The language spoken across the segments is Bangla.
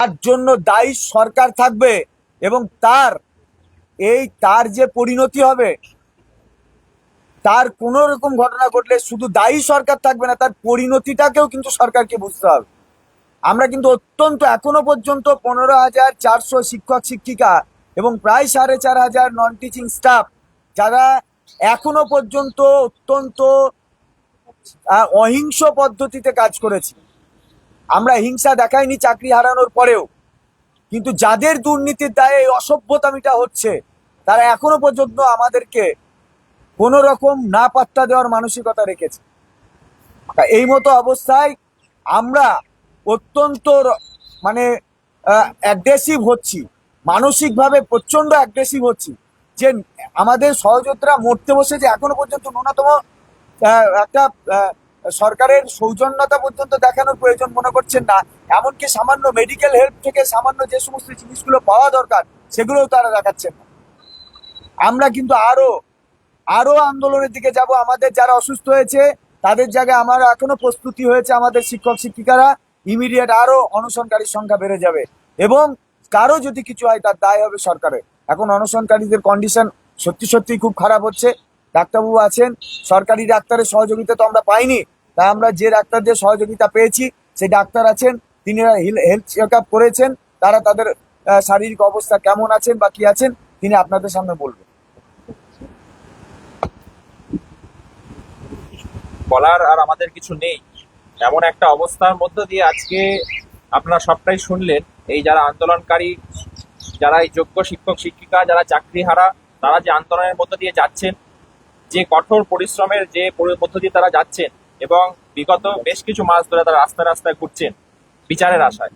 তার জন্য দায়ী সরকার থাকবে এবং তার, এই তার যে পরিণতি হবে, তার কোন রকম ঘটনা ঘটলে শুধু দায়ী সরকার থাকবে না, তার পরিণতিটাকেও কিন্তু সরকারকে বুঝতে হবে। আমরা কিন্তু অত্যন্ত এখনও পর্যন্ত পনেরো হাজার চারশো শিক্ষক, শিক্ষিকা এবং প্রায় সাড়ে চার হাজার নন টিচিং স্টাফ যারা এখনও পর্যন্ত অত্যন্ত অহিংস পদ্ধতিতে কাজ করেছি। আমরা হিংসা দেখাইনি চাকরি হারানোর পরেও। কিন্তু যাদের দুর্নীতির দায়ে এই অসভ্যতামিটা হচ্ছে, তারা এখনও পর্যন্ত আমাদেরকে কোনো রকম না পাত্তা দেওয়ার মানসিকতা রেখেছে। এই মতো অবস্থায় আমরা অত্যন্ত মানে অ্যাগ্রেসিভ হচ্ছি। মানসিকভাবে প্রচণ্ড অ্যাগ্রেসিভ হচ্ছি। যে আমাদের সহযোদ্ধারা মরতে বসে যে এখনও পর্যন্ত ন্যূনতম একটা সরকারের সৌজন্যতা পর্যন্ত দেখানোর প্রয়োজন মনে করছেন না। এমনকি সামান্য মেডিকেল হেল্প থেকে সামান্য যে সমস্ত জিনিসগুলো পাওয়া দরকার, সেগুলোও তারা দেখাচ্ছেন না। আমরা কিন্তু আরও আরও আন্দোলনের দিকে যাব। আমাদের যারা অসুস্থ হয়েছে, তাদের জায়গায় আমার এখনও প্রস্তুতি হয়েছে আমাদের শিক্ষক, শিক্ষিকারা। ইমিডিয়েট আরও অনশনকারীর সংখ্যা বেড়ে যাবে। এবং কারও যদি কিছু হয়, তার দায় হবে সরকারের। এখন অনশনকারীদের কন্ডিশন সত্যি সত্যি খুব খারাপ হচ্ছে। ডাক্তারবাবু আছেন। সরকারি ডাক্তারের সহযোগিতা তো আমরা পাইনি। তাই আমরা যে ডাক্তারদের সহযোগিতা পেয়েছি সেই ডাক্তার আছেন, তিনি হেলথ চেক আপ করেছেন, তারা তাদের শারীরিক অবস্থা কেমন আছেন বা কি আছেন, তিনি আপনাদের সামনে বলবেন। বলার আর আমাদের কিছু নেই। এমন একটা অবস্থার মধ্য দিয়ে আজকে আপনারা সবটাই শুনলেন। এই যারা আন্দোলনকারী, যারা এই যোগ্য শিক্ষক, শিক্ষিকা, যারা চাকরি হারা তারা যে আন্দোলনের মধ্য দিয়ে যাচ্ছেন, যে কঠোর পরিশ্রমের যে মধ্য দিয়ে তারা যাচ্ছেন এবং বিগত বেশ কিছু মাস ধরে তারা রাস্তায় রাস্তায় ঘুরছেন বিচারের আশায়।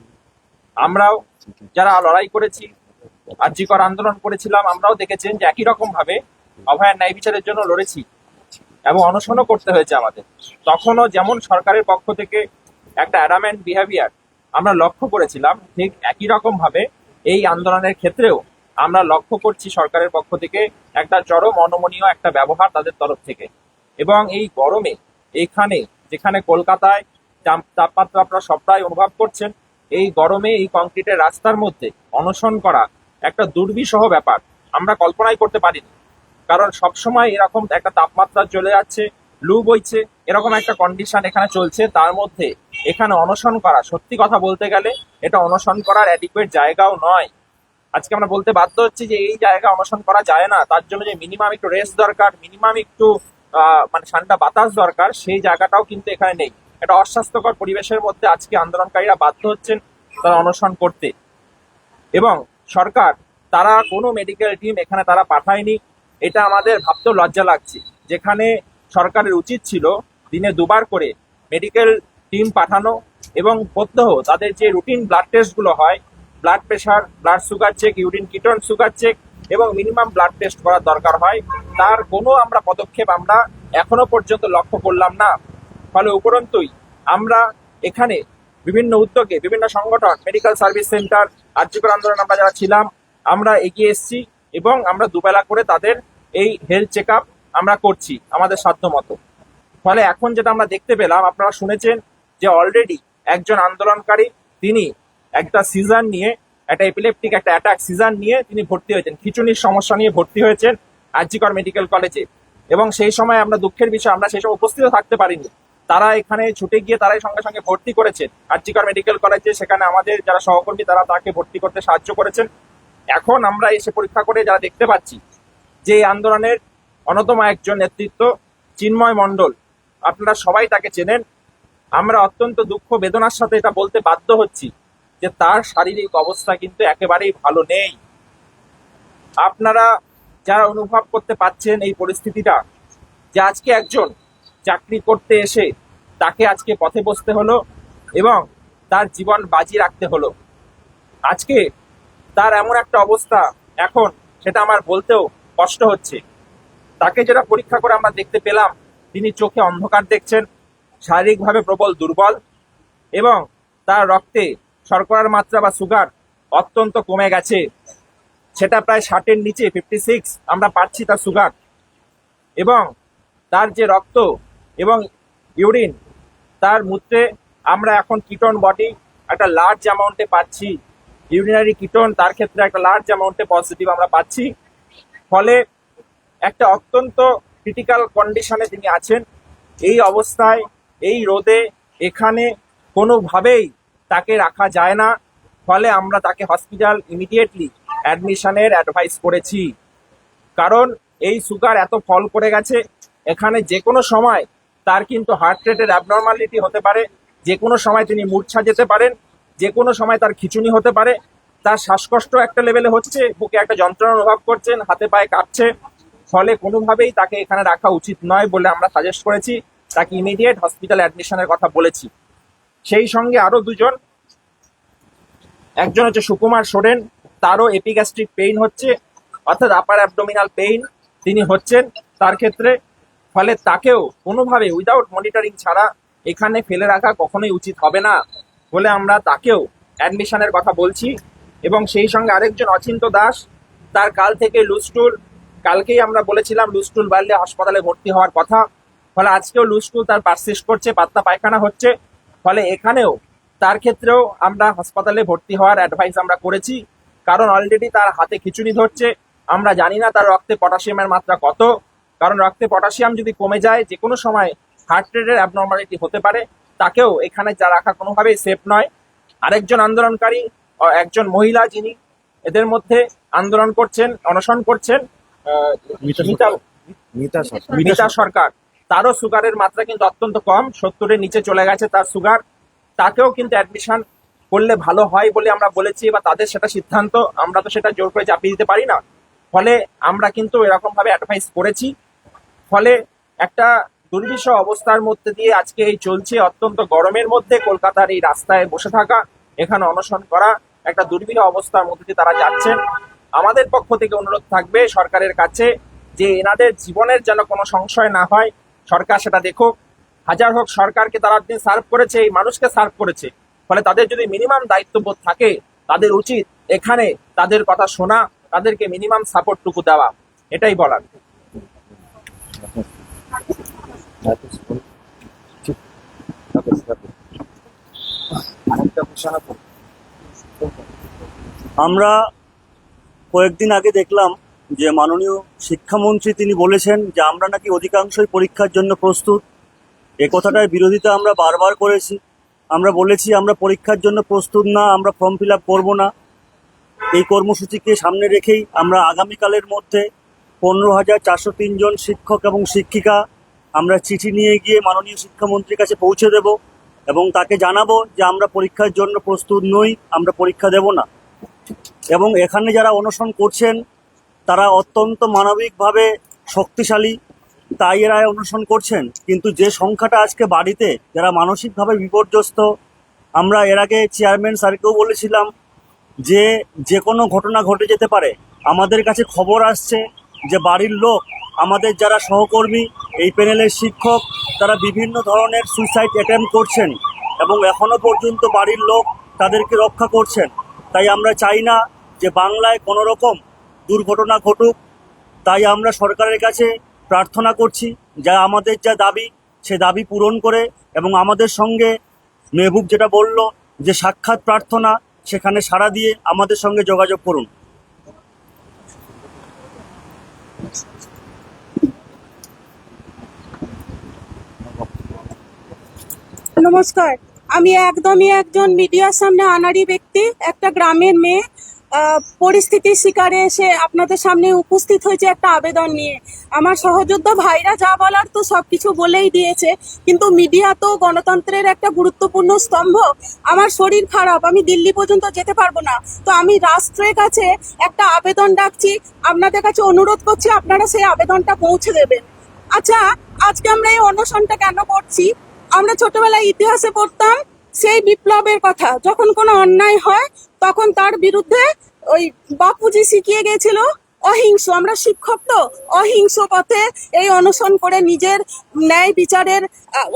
আমরাও যারা লড়াই করেছি, আর্যিকর আন্দোলন করেছিলাম, আমরাও দেখেছেন যে একই রকম ভাবে অভয়ার ন্যায় বিচারের জন্য লড়েছি এবং অনশনও করতে হয়েছে আমাদের। তখনও যেমন সরকারের পক্ষ থেকে একটা অ্যাডামেন্ট বিহেভিয়ার আমরা লক্ষ্য করেছিলাম, ঠিক একই রকম ভাবে এই আন্দোলনের ক্ষেত্রেও আমরা লক্ষ্য করছি সরকারের পক্ষ থেকে একটা চরম অনমনীয় একটা ব্যবহার তাদের তরফ থেকে। এবং এই গরমে এইখানে যেখানে কলকাতায় তাপ- তাপমাত্রা আপনারা সবটাই অনুভব করছেন, এই গরমে, এই কংক্রিটের রাস্তার মধ্যে অনশন করা একটা দুর্বিষহ ব্যাপার। আমরা কল্পনাই করতে পারিনি। কারণ সবসময় এরকম একটা তাপমাত্রা চলে যাচ্ছে, লু বইছে, এরকম একটা কন্ডিশন এখানে চলছে, তার মধ্যে এখানে অনশন করা, সত্যি কথা বলতে গেলে এটা অনশন করার অ্যাডিকুয়েট জায়গাও নয়। আজকে আমরা বলতে বাধ্য হচ্ছি যে এই জায়গা অনশন করা যায় না, তার জন্য যে মিনিমাম একটু রেস্ট দরকার মিনিমাম একটু মানে ঠান্ডা বাতাস দরকার, সেই জায়গাটাও কিন্তু এখানে নেই। একটা অস্বাস্থ্যকর পরিবেশের মধ্যে আজকে আন্দোলনকারীরা বাধ্য হচ্ছেন তারা অনশন করতে। এবং সরকার, তারা কোনো মেডিকেল টিম এখানে তারা পাঠায়নি। এটা আমাদের ভাবতেও লজ্জা লাগছে। যেখানে সরকারের উচিত ছিল দিনে দুবার করে মেডিকেল টিম পাঠানো এবং প্রত্যহ তাদের যে রুটিন ব্লাড টেস্টগুলো হয় blood pressure blood sugar check urine ketone sugar check এবং মিনিমাম ব্লাড টেস্ট করার দরকার হয়। তার কোনো আমরা পদক্ষেপ আমরা এখনও পর্যন্ত লক্ষ্য করলাম না। ফলে উপরন্তই আমরা এখানে বিভিন্ন উদ্যোগে বিভিন্ন সংগঠন মেডিকেল সার্ভিস সেন্টার আর্যকর আন্দোলন আমরা যারা ছিলাম, আমরা এগিয়ে এসেছি এবং আমরা দুবেলা করে তাদের এই হেলথ চেক আমরা করছি আমাদের সাধ্য মতো। ফলে এখন যেটা আমরা দেখতে পেলাম, আপনারা শুনেছেন যে অলরেডি একজন আন্দোলনকারী, তিনি একটা সিজন নিয়ে একটা এপিলেপটিক একটা অ্যাটাক সিজন নিয়ে তিনি ভর্তি হয়েছেন। খিচুনির সমস্যা নিয়ে ভর্তি হয়েছেন আরজিকর মেডিকেল কলেজে এবং সেই সময় আমরা দুঃখের বিষয়, আমরা সেই সময় উপস্থিত থাকতে পারিনি। তারা এখানে ছুটে গিয়ে তারাই সঙ্গে সঙ্গে ভর্তি করেছেন আরজিকর মেডিকেল কলেজে সেখানে আমাদের যারা সহকর্মী, তারা তাকে ভর্তি করতে সাহায্য করেছেন। এখন আমরা এসে পরীক্ষা করে যারা দেখতে পাচ্ছি, যে এই আন্দোলনের অন্যতম একজন নেতৃত্ব চিন্ময় মণ্ডল। আপনারা সবাই তাকে চেনেন। আমরা অত্যন্ত দুঃখ, বেদনার সাথে এটা বলতে বাধ্য হচ্ছি। যে তার শারীরিক অবস্থা কিন্তু একেবারেই ভালো নেই। আপনারা যারা অনুভব করতে পাচ্ছেন এই পরিস্থিতিটা, যে আজকে একজন চাকরি করতে এসে তাকে আজকে পথে বসতে হলো এবং তার জীবন বাজি রাখতে হলো। আজকে তার এমন একটা অবস্থা এখন সেটা আমার বলতেও কষ্ট হচ্ছে। তাকে যেটা পরীক্ষা করে আমরা দেখতে পেলাম, তিনি চোখে অন্ধকার দেখছেন, শারীরিকভাবে প্রবল দুর্বল এবং তার রক্তে শর্করার মাত্রা বা সুগার অত্যন্ত কমে গেছে। সেটা প্রায় ষাটের নিচে ফিফটি সিক্স আমরা পাচ্ছি তার সুগার এবং তার যে রক্ত এবং ইউরিন তার মূত্রে আমরা এখন কিটন বডি একটা লার্জ অ্যামাউন্টে পাচ্ছি। ইউরিনারি কিটন তার ক্ষেত্রে একটা লার্জ অ্যামাউন্টে পজিটিভ আমরা পাচ্ছি। ফলে একটা অত্যন্ত ক্রিটিক্যাল কন্ডিশনে তিনি আছেন। এই অবস্থায়, এই রোদে, এখানে কোনোভাবেই তাকে রাখা যায় না। ফলে আমরা তাকে হসপিটাল ইমিডিয়েটলি অ্যাডমিশনের অ্যাডভাইস করেছি। কারণ এই সুগার এত ফল করে গেছে, এখানে যে কোনো সময় তার কিন্তু হার্ট রেটের অ্যাবনর্মালিটি হতে পারে যে কোনো সময় তিনি মূর্ছা যেতে পারেন যে কোনো সময় তার খিচুনি হতে পারে। তার শ্বাসকষ্ট একটা লেভেলে হচ্ছে, বুকে একটা যন্ত্রণা অনুভব করছেন, হাতে পায়ে কাঁপছে। ফলে কোনোভাবেই তাকে এখানে রাখা উচিত নয় বলে আমরা সাজেস্ট করেছি। তাকে ইমিডিয়েট হসপিটাল অ্যাডমিশনের কথা বলেছি। সেই সঙ্গে আরও দুজন। একজন হচ্ছে সুকুমার সোরেন, তারও এপিগ্যাস্ট্রিক পেইন হচ্ছে, অর্থাৎ আপার অ্যাবডোমিনাল পেইন তিনি হচ্ছেন। তার ক্ষেত্রে, ফলে তাকেও কোনোভাবে উইদাউট মনিটরিং ছাড়া এখানে ফেলে রাখা কখনোই উচিত হবে না বলে আমরা তাকেও অ্যাডমিশনের কথা বলছি। এবং সেই সঙ্গে আরেকজন অচিন্ত দাস, তার কাল থেকে লুস্টুল কালকেই আমরা বলেছিলাম লুস্টুল বাড়লে হাসপাতালে ভর্তি হওয়ার কথা, ফলে আজকেও লুস্টুল তার পারসিস্ট করছে পাতলা পায়খানা হচ্ছে। ফলে এখানেও তার ক্ষেত্রেও আমরা হাসপাতালে ভর্তি হওয়ার অ্যাডভাইস আমরা করেছি। কারণ অলরেডি তার হাতে খিচুড়ি ধরছে। আমরা জানি না তার রক্তে পটাশিয়ামের মাত্রা কত। কারণ রক্তে পটাশিয়াম যদি কমে যায় যে কোনো সময় হার্ট রেটের অ্যাবনর্মালিটি হতে পারে। তাকেও এখানে যা রাখা কোনোভাবেই সেফ নয়। আরেকজন আন্দোলনকারী ও একজন মহিলা যিনি এদের মধ্যে আন্দোলন করছেন অনশন করছেন মিতা সরকার। তারও সুগারের মাত্রা কিন্তু অত্যন্ত কম, সত্তরের নিচে চলে গেছে তার সুগার। তাকেও কিন্তু অ্যাডমিশন করলে ভালো হয় বলে আমরা বলেছি বা তাদের সেটা সিদ্ধান্ত, আমরা তো সেটা জোর করে চাপিয়ে দিতে পারি না। ফলে আমরা কিন্তু এরকম ভাবে অ্যাডভাইস করেছি। ফলে একটা দুর্বিষহ অবস্থার মধ্যে দিয়ে আজকে এই চলছে অত্যন্ত গরমের মধ্যে কলকাতার এই রাস্তায় বসে থাকা, এখানে অনশন করা, একটা দুর্বিহ অবস্থার মধ্যে দিয়ে তারা যাচ্ছেন। আমাদের পক্ষ থেকে অনুরোধ থাকবে সরকারের কাছে যে এনাদের জীবনের যেন কোনো সংশয় না হয় সরকার সেটা দেখুক। হাজার হোক সরকারকে তারা দিন সার্ভ করেছে, এই মানুষকে সার্ভ করেছে। ফলে তাদের যদি মিনিমাম দায়িত্ববোধ থাকে, তাদের উচিত এখানে তাদের কথা শোনা, তাদেরকে মিনিমাম সাপোর্টটুকু দেওয়া। এটাই বলার। আমরা কয়েকদিন আগে দেখলাম যে মাননীয় শিক্ষামন্ত্রী তিনি বলেছেন যে আমরা নাকি অধিকাংশই পরীক্ষার জন্য প্রস্তুত। এ কথাটার বিরোধিতা আমরা বারবার করেছি। আমরা বলেছি আমরা পরীক্ষার জন্য প্রস্তুত না, আমরা ফর্ম ফিল আপ করব না। এই কর্মসূচিকে সামনে রেখেই আমরা আগামীকালের মধ্যে পনেরো হাজার চারশো তিনজন শিক্ষক এবং শিক্ষিকা আমরা চিঠি নিয়ে গিয়ে মাননীয় শিক্ষামন্ত্রীর কাছে পৌঁছে দেব এবং তাকে জানাব যে আমরা পরীক্ষার জন্য প্রস্তুত নই, আমরা পরীক্ষা দেব না। এবং এখানে যারা অনশন করছেন তারা অত্যন্ত মানবিকভাবে শক্তিশালী, তাই এরা অনুসরণ করছেন। কিন্তু যে সংখ্যাটা আজকে বাড়িতে, যারা মানসিকভাবে বিপর্যস্ত, আমরা এর আগে চেয়ারম্যান স্যারকেও বলেছিলাম যে যে কোনো ঘটনা ঘটে যেতে পারে। আমাদের কাছে খবর আসছে যে বাড়ির লোক, আমাদের যারা সহকর্মী, এই প্যানেলের শিক্ষক, তারা বিভিন্ন ধরনের সুইসাইড অ্যাটেম্প করছেন এবং এখনও পর্যন্ত বাড়ির লোক তাদেরকে রক্ষা করছেন। তাই আমরা চাই না যে বাংলায় কোনো রকম দুর্ঘটনা ঘটুক, তাই আমরা সরকারের কাছে প্রার্থনা করছি, যা আমাদের যা দাবি, সে দাবি পূরণ করে এবং আমাদের সঙ্গে মেহবুব যেটা বলল যে সাক্ষাৎ প্রার্থনা, সেখানে সাড়া দিয়ে আমাদের সঙ্গে যোগাযোগ করুন। নমস্কার। আমি একদমই একজন মিডিয়ার সামনে আনাড়ি ব্যক্তি, একটা গ্রামের মেয়ে। পরিস্থিতির শিকারে এসে আপনাদের সামনে উপস্থিত হয়েছে একটা আবেদন নিয়ে। আমার সহযোদ্ধা ভাইরা যা বলার তো সবকিছু বলেই দিয়েছে, কিন্তু মিডিয়া তো গণতন্ত্রের একটা গুরুত্বপূর্ণ স্তম্ভ। আমার শরীর খারাপ, আমি দিল্লি পর্যন্ত যেতে পারব না। তো আমি রাষ্ট্রের কাছে একটা আবেদন ডাকছি, আপনাদের কাছে অনুরোধ করছি, আপনারা সেই আবেদনটা পৌঁছে দেবেন। আচ্ছা আজকে আমরা এই অনশনটা কেন করছি? আমরা ছোটবেলায় ইতিহাসে পড়তাম সেই বিপ্লবের কথা। যখন কোনো অন্যায় হয় তখন তার বিরুদ্ধে ওই বাপুজি শিখিয়ে গেছিল অহিংস, আমরা শিক্ষক তো, অহিংস পথে এই অনশন করে নিজের ন্যায় বিচারের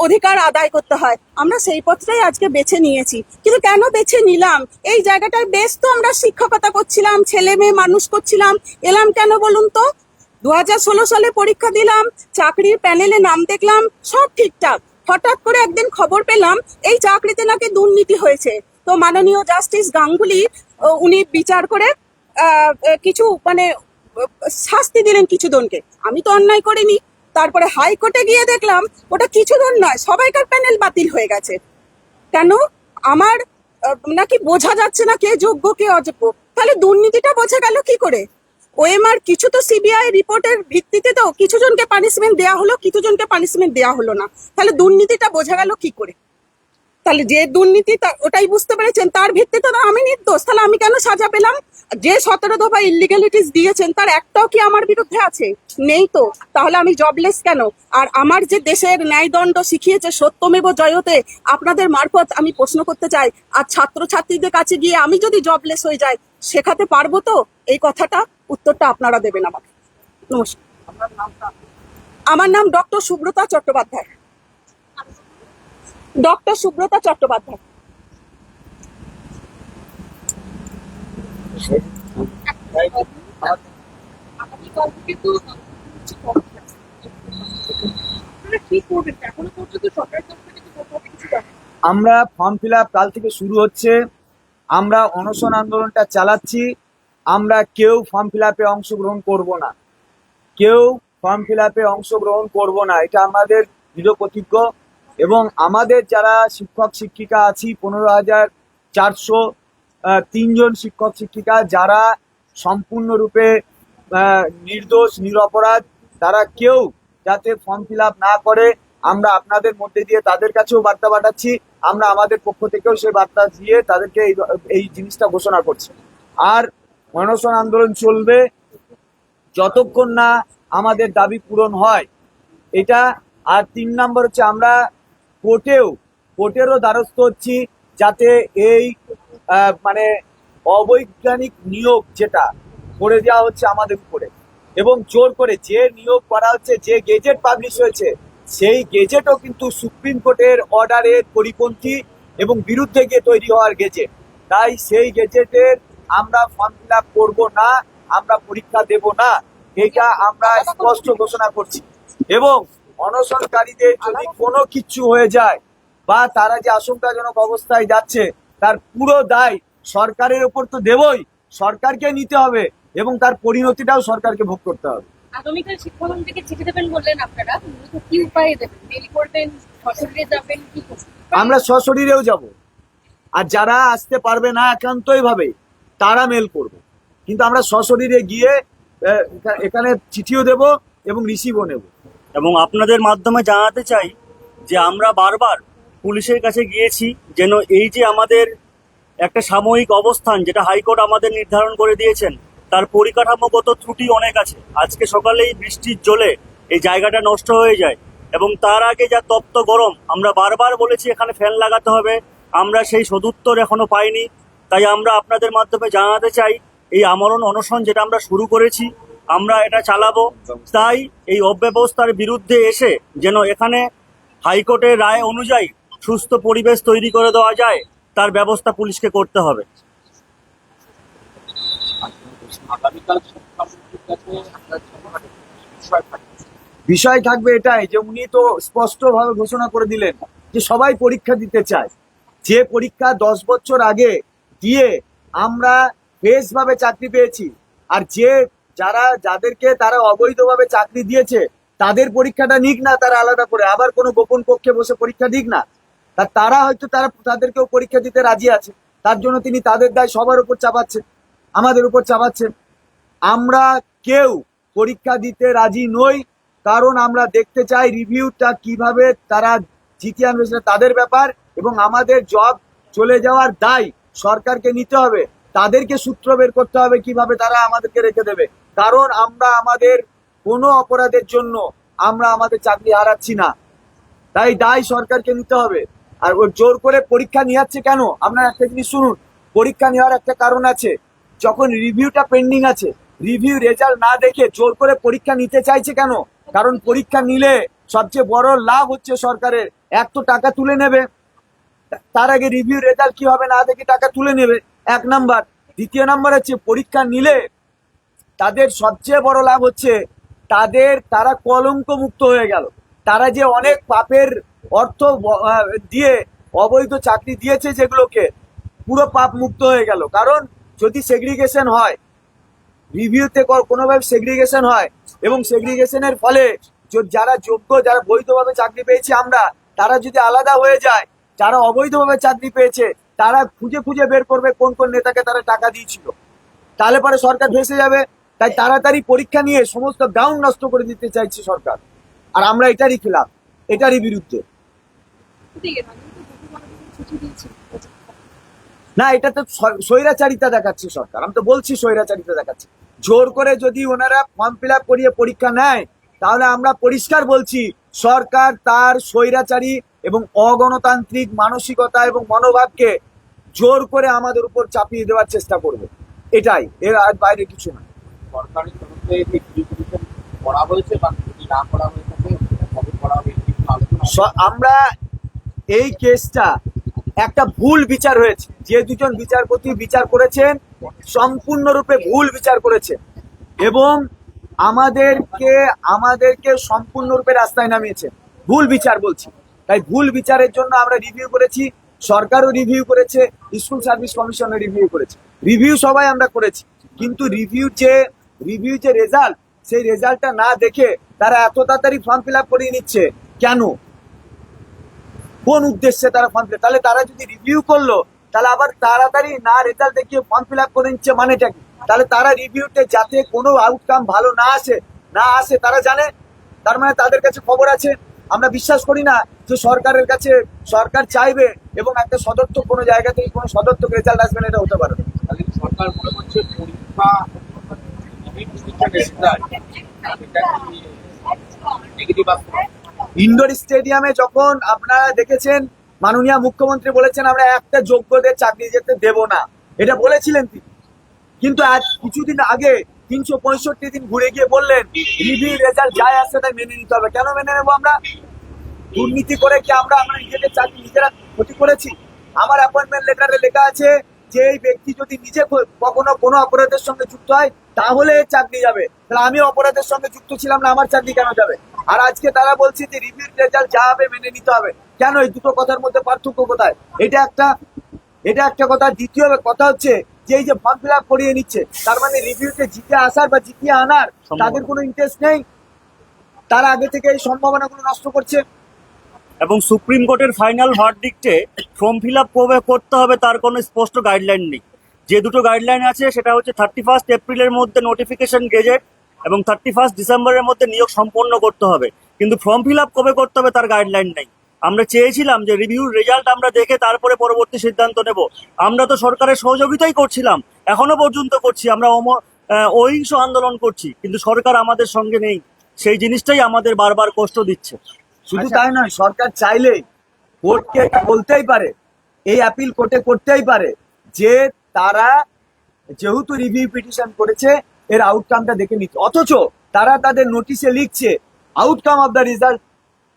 অধিকার আদায় করতে হয়। আমরা সেই পথটাই আজকে বেছে নিয়েছি। কিন্তু কেন বেছে নিলাম? এই জায়গাটায় বেশ তো আমরা শিক্ষকতা করছিলাম, ছেলে মেয়ে মানুষ করছিলাম। এলাম কেন বলুন তো? দু হাজার ষোলো সালে পরীক্ষা দিলাম, চাকরির প্যানেলে নাম দেখলাম, সব ঠিকঠাক। হঠাৎ করে একদিন খবর পেলাম, এই চাকরিতে নাকি দুর্নীতি হয়েছে। তো মাননীয় জাস্টিস গাঙ্গুলি উনি বিচার করে কিছু মানে শাস্তি দিলেন কিছু জনকে। আমি তো অন্যায় করিনি। তারপরে হাইকোর্টে গিয়ে দেখলাম, ওটা কিছু জন নয়, সবাইকার প্যানেল বাতিল হয়ে গেছে। কেন? আমার নাকি বোঝা যাচ্ছে না কে যোগ্য, কে অযোগ্য। তাহলে দুর্নীতিটা বোঝা গেল কি করে? ওএমআর কিছু তো সিবিআই রিপোর্টের ভিত্তিতে তো কিছু জনকে পানিশমেন্ট দেওয়া হলো, কিছু জনকে পানিশমেন্ট দেওয়া হলো না। তাহলে দুর্নীতিটা বোঝা গেল কি করে? তাহলে যে দুর্নীতি ওটাই বুঝতে পেরেছেন, তার ভিত্তিতে তো আমি নির্দোষ। তাহলে আমি কেন সাজা পেলাম? যে সতেরো দফা ইলিগালিটিস দিয়েছেন, তার একটাও কি আমার বিরুদ্ধে আছে? নেই তো। তাহলে আমি জবলেস কেন? আর আমার যে দেশের ন্যায়দণ্ড শিখিয়েছে সত্যমেব জয়তে, আপনাদের মারফত আমি প্রশ্ন করতে চাই, আর ছাত্রছাত্রীদের কাছে গিয়ে আমি যদি জবলেস হয়ে যাই, শেখাতে পারব তো? এই কথাটা, উত্তরটা আপনারা দেবেন আমাকে। নমস্কার। আমার নাম ডক্টর সুব্রতা চট্টোপাধ্যায়। ডক্টর সুব্রতা চট্টোপাধ্যায়। আমরা ফর্ম ফিল আপ কাল থেকে শুরু হচ্ছে। আমরা অনশন আন্দোলনটা চালাচ্ছি। আমরা কেউ ফর্ম ফিল আপে অংশগ্রহণ করব না। কেউ ফর্ম ফিল আপে অংশগ্রহণ করব না। এটা আমাদের দৃঢ় প্রতিজ্ঞ। এবং আমাদের যারা শিক্ষক, শিক্ষিকা আছি, পনেরো হাজার চারশো তিনজন শিক্ষক, শিক্ষিকা যারা সম্পূর্ণরূপে নির্দোষ, নিরপরাধ, তারা কেউ যাতে ফর্ম ফিল না করে, আমরা আপনাদের মধ্যে দিয়ে তাদের কাছেও বার্তা পাঠাচ্ছি। আমরা আমাদের পক্ষ থেকেও সেই বার্তা দিয়ে তাদেরকে এই এই জিনিসটা ঘোষণা করছি। আর অনশন আন্দোলন চলবে যতক্ষণ না আমাদের দাবি পূরণ হয়, এটা আর তিন নম্বর হচ্ছে আমরা কোর্টেও, কোর্টেরও দ্বারস্থ হচ্ছি যাতে এই মানে অবৈজ্ঞানিক নিয়োগ যেটা করে দেওয়া হচ্ছে আমাদের উপরে এবং জোর করে যে নিয়োগ করা হচ্ছে, যে গেজেট পাবলিশ হয়েছে, সেই গেজেটও কিন্তু সুপ্রিম কোর্টের অর্ডারের পরিপন্থী এবং বিরুদ্ধে গিয়ে তৈরি হওয়ার গেজেট। তাই সেই গেজেটের আমরা ফর্ম ফিল আপ করব না, আমরা পরীক্ষা দেব না, এটা আমরা স্পষ্ট ঘোষণা করছি। এবং অনশনকারীদের যদি কোনো কিছু হয়ে যায় বা তারা যে আশঙ্কাজনক অবস্থায় যাচ্ছে তার পুরো দায় সরকারের উপর তো দেবই। সরকারকে নিতে হবে এবং তার পরিণতিটাও সরকারকে ভোগ করতে হবে। আগামীকাল শিক্ষামন্ত্রীকে চিঠি দেবেন বললেন আপনারা কি উপায়ে দেবেন? মেল করবেন সশরীরে যাবেন কি আমরা সশরীরেও যাব। আর যারা আসতে পারবে না একান্তই ভাবে তারা মেল করবে। কিন্তু আমরা সশরীরে গিয়ে এখানে চিঠিও দেব এবং রিসিভও নেব। এবং আপনাদের মাধ্যমে জানাতে চাই যে আমরা বারবার পুলিশের কাছে গিয়েছি যেন এই যে আমাদের একটা সাময়িক অবস্থান যেটা হাইকোর্ট আমাদের নির্ধারণ করে দিয়েছেন, তার পরিকাঠামোগত ত্রুটি অনেক আছে। আজকে সকালেই বৃষ্টির জলে এই জায়গাটা নষ্ট হয়ে যায় এবং তার আগে যা তপ্ত গরম, আমরা বারবার বলেছি এখানে ফ্যান লাগাতে হবে, আমরা সেই সদুত্তর এখনও পাইনি। তাই আমরা আপনাদের মাধ্যমে জানাতে চাই, এই আমরণ অনশন যেটা আমরা শুরু করেছি আমরা এটা চালাবো। তাই এই অব্যবস্থার বিরুদ্ধে এসে যেন এখানে হাইকোর্টের রায় অনুযায়ী সুস্থ পরিবেশ তৈরি করে দেওয়া যায়, তার ব্যবস্থা পুলিশকে করতে হবে। বিষয় থাকবে এটাই যে উনি তো স্পষ্টভাবে ঘোষণা করে দিলেন যে সবাই পরীক্ষা দিতে চায়। যে পরীক্ষা দশ বছর আগে দিয়ে আমরা বেশভাবে চাকরি পেয়েছি, আর যে যারা, যাদেরকে তারা অবৈধভাবে চাকরি দিয়েছে, তাদের পরীক্ষাটা নিক না তারা আলাদা করে। আবার কোনো গোপন কক্ষে বসে পরীক্ষা দিক না। তা তারা হয়তো তারা, তাদেরকেও পরীক্ষা দিতে রাজি আছে। তার জন্য তিনি তাদের দায় সবার উপর চাপাচ্ছেন, আমাদের উপর চাপাচ্ছেন। আমরা কেউ পরীক্ষা দিতে রাজি নই, কারণ আমরা দেখতে চাই রিভিউটা কীভাবে তারা জিতিয়ে আনবে সেটা তাদের ব্যাপার এবং আমাদের জব চলে যাওয়ার দায় সরকারকে নিতে হবে। তাদেরকে সূত্র বের করতে হবে কীভাবে তারা আমাদেরকে রেখে দেবে। কারণ আমরা আমাদের কোনো অপরাধের জন্য আমরা আমাদের চাকরি হারাচ্ছি না। তাই দায় সরকারকে নিতে হবে। আর ও জোর করে পরীক্ষা নিয়াচ্ছে কেন? আপনারা একটা জিনিস শুনুন। পরীক্ষা নেওয়ার একটা কারণ আছে। যখন রিভিউটা পেন্ডিং আছে, রিভিউ রেজাল্ট না দেখে জোর করে পরীক্ষা নিতে চাইছে কেন? কারণ পরীক্ষা নিলে সবচেয়ে বড় লাভ হচ্ছে সরকারের। এক তো টাকা তুলে নেবে। তার আগে রিভিউ রেজাল্ট কি হবে না দেখে টাকা তুলে নেবে। এক নাম্বার। দ্বিতীয় নাম্বার হচ্ছে পরীক্ষা নিলে তাদের সবচেয়ে বড় লাভ হচ্ছে তাদের তারা কলঙ্ক মুক্ত হয়ে গেল। তারা যে অনেক পাপের অর্থ দিয়ে অবৈধ চাকরি দিয়েছে যেগুলোকে, পুরো পাপ মুক্ত হয়ে গেল। কারণ যদি সেগ্রিগেশন হয় রিভিউতে কোনোভাবে সেগ্রিগেশন হয় এবং সেগ্রিগেশনের ফলে যারা যোগ্য, যারা বৈধভাবে চাকরি পেয়েছি আমরা, তারা যদি আলাদা হয়ে যায়, যারা অবৈধভাবে চাকরি পেয়েছে, তারা খুঁজে খুঁজে বের করবে কোন কোন নেতাকে তারা টাকা দিয়েছিল। তাহলে পরে সরকার ভেসে যাবে। তাই তাড়াতাড়ি পরীক্ষা নিয়ে সমস্ত গ্রাউন্ড নষ্ট করে দিতে চাইছে সরকার। আর আমরা এটারই খিলাফ এটারই বিরুদ্ধে। না এটা তো স্বৈরাচারিতা দেখাচ্ছে সরকার। আমি তো বলছি স্বৈরাচারিতা দেখাচ্ছে। জোর করে যদি ওনারা ফর্ম ফিল আপ করিয়ে পরীক্ষা নেয় তাহলে আমরা পরিষ্কার বলছি সরকার তার স্বৈরাচারী এবং অগণতান্ত্রিক মানসিকতা এবং মনোভাবকে জোর করে আমাদের উপর চাপিয়ে দেওয়ার চেষ্টা করবে। এটাই এর আর বাইরে কিছু না। সরকারের তরফে যে ভেরিফিকেশন করা হয়েছে বা যদি না করা হয়ে থাকে কবে করা হবে আমরা এই কেসটা একটা ভুল বিচার হয়েছে। যে দুজন বিচারপতি বিচার করেছেন, সম্পূর্ণরূপে ভুল বিচার করেছেন। এবং আমাদেরকে আমাদেরকে সম্পূর্ণরূপে রাস্তায় নামিয়েছেন। ভুল বিচার বলছি। তাই ভুল বিচারের জন্য আমরা রিভিউ করেছি, সরকারও রিভিউ করেছে, স্কুল সার্ভিস কমিশনও রিভিউ করেছে। রিভিউ সবাই আমরা করেছি। কিন্তু রিভিউ যে রিভিউ যে রেজাল্ট সেই রেজাল্টটা না দেখে তারা এত তাড়াতাড়ি ফর্ম ফিল আপ করিয়ে নিচ্ছে। কেন? কোন উদ্দেশ্যে তারা ফর্ম ফিল তাহলে তারা যদি রিভিউ করল, তাহলে আবার তাড়াতাড়ি না রেজাল্ট দেখিয়ে ফর্ম ফিল আপ করে নিচ্ছে মানেটা কি? তাহলে তারা রিভিউতে যাতে কোনো আউটকাম ভালো না আসে না আসে, তারা জানে? তার মানে তাদের কাছে খবর আছে। আমরা বিশ্বাস করি না যে সরকারের কাছে সরকার চাইবে এবং একটা সদর্থক কোনো জায়গা থেকে কোনো সদর্থক রেজাল্ট আসবে না, এটা হতে পারে সরকার মনে করছে পরীক্ষা ইন্ডোর স্টেডিয়ামে যখন আপনারা দেখেছেন, মাননীয় মুখ্যমন্ত্রী বলেছেন, আমরা একটা যোগ্যদের চাকরি যেতে দেব না। এটা বলেছিলেন তিনি। কিন্তু আজ কিছুদিন আগে তিনশো পঁয়ষট্টি দিন ঘুরে গিয়ে বললেন, রিভিউ রেজাল্ট যাই আসছে তাই মেনে নিতে হবে। কেন মেনে নেব আমরা? দুর্নীতি করে কি আমরা আমরা নিজেদের চাকরি নিজেরা ক্ষতি করেছি? আমার অ্যাপয়েন্টমেন্ট লেটারে লেখা আছে যে এই ব্যক্তি যদি নিজে কখনো কোনো অপরাধের সঙ্গে যুক্ত হয় তাহলে চাকরি যাবে। তাহলে আমি অপরাধের সঙ্গে যুক্ত ছিলাম না আমার চাকরি কেন যাবে? আর আজকে তারা বলছে যে রিভিউ রেজাল্ট যা হবে মেনে নিতে হবে। কেন এই দুটো কথার মধ্যে পার্থক্য কোথায়? এটা একটা এটা একটা কথা। দ্বিতীয় কথা হচ্ছে যে এই যে ফর্ম ফিল আপ করিয়ে নিচ্ছে তার মানে রিভিউতে জিতে আসার বা জিতিয়ে আনার তাদের কোনো ইন্টারেস্ট নেই। তারা আগে থেকে এই সম্ভাবনাগুলো নষ্ট করছে। এবং সুপ্রিম কোর্টের ফাইনাল ভার্ডিক্টে ফর্ম ফিল আপ করতে হবে তার কোনো স্পষ্ট গাইডলাইন নেই। যে দুটো গাইডলাইন আছে, সেটা হচ্ছে থার্টি ফার্স্ট এপ্রিলের মধ্যে নোটিফিকেশন গেজেট এবং থার্টি ফার্স্ট ডিসেম্বরের মধ্যে নিয়োগ সম্পন্ন করতে হবে। কিন্তু ফর্ম ফিল আপ কবে করতে হবে তার গাইডলাইন নেই। আমরা চেয়েছিলাম যে রিভিউর রেজাল্ট আমরা দেখে তারপরে পরবর্তী সিদ্ধান্ত নেব। আমরা তো সরকারের সহযোগিতাই করছিলাম। এখনও পর্যন্ত করছি। আমরা অহিংস আন্দোলন করছি। কিন্তু সরকার আমাদের সঙ্গে নেই। সেই জিনিসটাই আমাদের বারবার কষ্ট দিচ্ছে। শুধু তাই নয়, সরকার চাইলে কোর্টকে বলতেই পারে, এই আপিল কোর্টে করতেই পারে যে তারা যেহেতু রিভিউ পিটিশন করেছে এর আউটকামটা দেখে নিচ্ছে। অথচ তারা তাদের নোটিশে লিখছে outcome of the result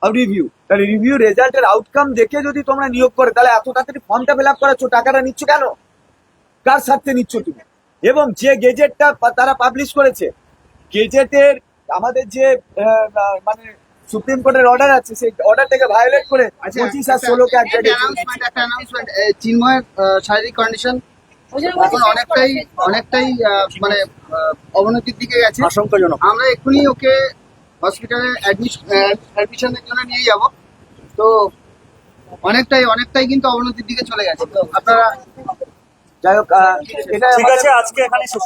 of review তাহলে রিভিউ রেজাল্টের আউটকাম দেখে যদি তোমরা নিয়োগ করে তাহলে এত তাড়াতাড়ি ফর্মটা ফিল আপ করাচ্ছ টাকাটা নিচ্ছ কেন? কার স্বার্থে নিচ্ছ তুমি? এবং যে গেজেটটা তারা পাবলিশ করেছে গেজেটের আমাদের যে মানে সুপ্রিম কোর্টের অর্ডার আছে সেই অর্ডারটাকে ভায়োলেট করে আচ্ছা, পঁচিশ আর ষোলোকে এক জায়গায় একটা চিন্ময়ের শারীরিক কন্ডিশন এখন অনেকটাই অনেকটাই আহ, মানে অবনতির দিকে গেছে। আশঙ্কাজনক। আমরা এক্ষুনি ওকে হসপিটালে অ্যাডমিশনের জন্য নিয়ে যাব। তো অনেকটাই অনেকটাই কিন্তু অবনতির দিকে চলে গেছে। তো আপনারা যাই হোক এটা ঠিক আছে আজকে এখানে শেষ।